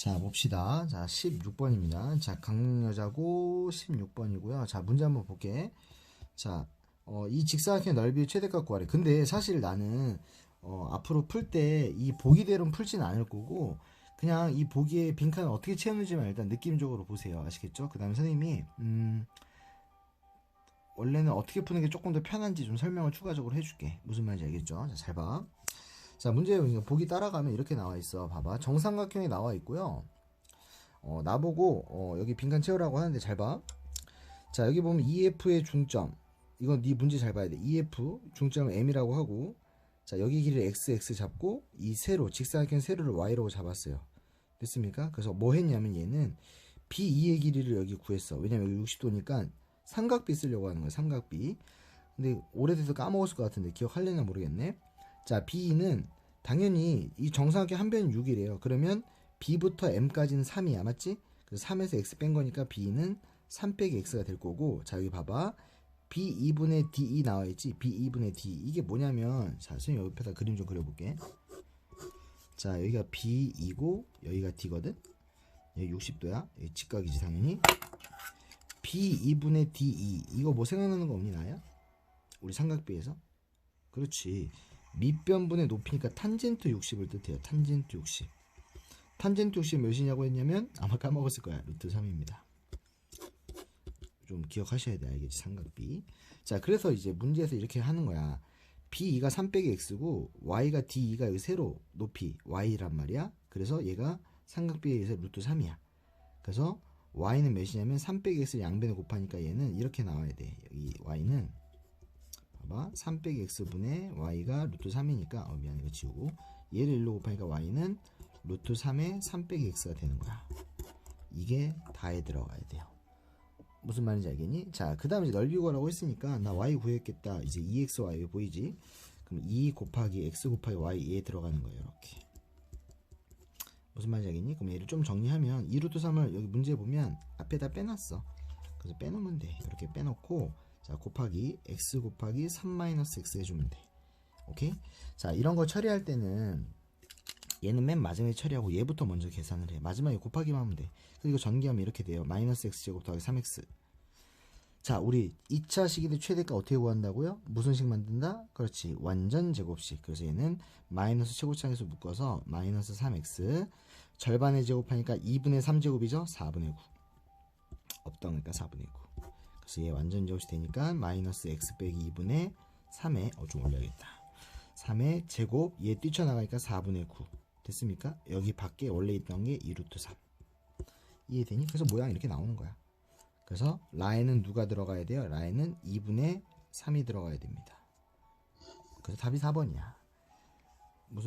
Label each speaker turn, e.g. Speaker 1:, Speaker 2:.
Speaker 1: 자, 봅시다. 자, 16번입니다. 자, 강릉 여자고 16번이고요. 자, 문제 한번 볼게. 자, 어, 이 직사각형 넓이 최대값 구하래. 근데 사실 나는 어, 앞으로 풀 때 이 보기대로 풀진 않을 거고 그냥 이 보기에 빈칸을 어떻게 채우는지만 일단 느낌적으로 보세요. 아시겠죠? 그 다음에 선생님이 음, 원래는 어떻게 푸는 게 조금 더 편한지 좀 설명을 추가적으로 해줄게. 무슨 말인지 알겠죠? 자, 잘 봐. 자, 문제 보기 따라가면 이렇게 나와 있어. 봐봐. 정삼각형이 나와 있고요. 어, 나보고 어, 여기 빈칸 채우라고 하는데 잘 봐. 자, 여기 보면 EF의 중점. 이건 네 문제 잘 봐야 돼. EF 중점을 M이라고 하고 자, 여기 길이를 X, X 잡고 이 세로, 직사각형 세로를 Y라고 잡았어요. 됐습니까? 그래서 뭐 했냐면 얘는 B2의 길이를 여기 구했어. 왜냐면 여기 60도니까 삼각비 쓰려고 하는 거야. 삼각비. 근데 오래돼서 까먹었을 것 같은데 기억할려나 모르겠네. 자, B는 당연히 이 정사각형 한 변이 6이래요. 그러면 B부터 M까지는 3이야. 맞지? 그래서 3에서 X 뺀 거니까 B는 3 빼기 X가 될 거고 자, 여기 봐봐. B 2분의 DE 나와 있지? B 2분의 D. 이게 뭐냐면 자, 선생님 옆에다 그림 좀 그려볼게. 자, 여기가 B2고 여기가 D거든? 여기 60도야. 여기 직각이지 당연히. B 2분의 DE. 이거 뭐 생각나는 거 없니 나야? 우리 삼각비에서? 그렇지. 밑변분의 높이니까 탄젠트 60을 뜻해요. 탄젠트 60. 탄젠트 60 몇이냐고 했냐면 아마 까먹었을 거야. 루트 3입니다. 좀 기억하셔야 돼. 알겠지? 삼각비. 자, 그래서 이제 문제에서 이렇게 하는 거야. B2가 3 빼기 X고 Y가 D2가 여기 세로 높이 Y란 말이야. 그래서 얘가 삼각비에 의해서 루트 3이야. 그래서 Y는 몇이냐면 3 빼기 X를 양변에 곱하니까 얘는 이렇게 나와야 돼. 여기 Y는 봐봐 3 빼기 x분의 y가 루트 3이니까 어 미안해 이거 지우고 얘를 1로 곱하니까 y는 루트 3의 3 빼기 x가 되는 거야 이게 다에 들어가야 돼요 무슨 말인지 알겠니? 자 그 다음에 이제 넓이 구하라고 했으니까 나 y 구했겠다 이제 2xy 보이지? 그럼 2 곱하기 x 곱하기 y 얘 들어가는 거예요 이렇게 무슨 말인지 알겠니? 그럼 얘를 좀 정리하면 2 루트 3을 여기 문제 보면 앞에다 빼놨어 그래서 빼놓으면 돼 이렇게 빼놓고 자 곱하기 x 곱하기 3 x 해주면 돼. 오케이? 자 이런 거 처리할 때는 얘는 맨 마지막에 처리하고 얘부터 먼저 계산을 해. 마지막에 곱하기만 하면 돼. 그리고 전기하면 이렇게 돼요. 마이너스 x 제곱 더하기 3x 자 우리 2차 식이의 최대가 어떻게 구한다고요? 무슨 식 만든다? 그렇지. 완전 제곱식. 그래서 얘는 마이너스 최고창에서 묶어서 마이너스 3x 절반의 제곱하니까 2분의 3제곱이죠? 4분의 9 없던 거니까 4분의 9 그래서 얘 완전 제곱이 되니까 마이너스 x 빼기 2분의 3에 어 좀 올려야겠다 3의 제곱 얘 뛰쳐나가니까 4분의 9 됐습니까? 여기 밖에 원래 있던 게 2루트 3 이해되니? 그래서 모양이 이렇게 나오는 거야 그래서 라인은 누가 들어가야 돼요? 라인은 2분의 3이 들어가야 됩니다 그래서 답이 4번이야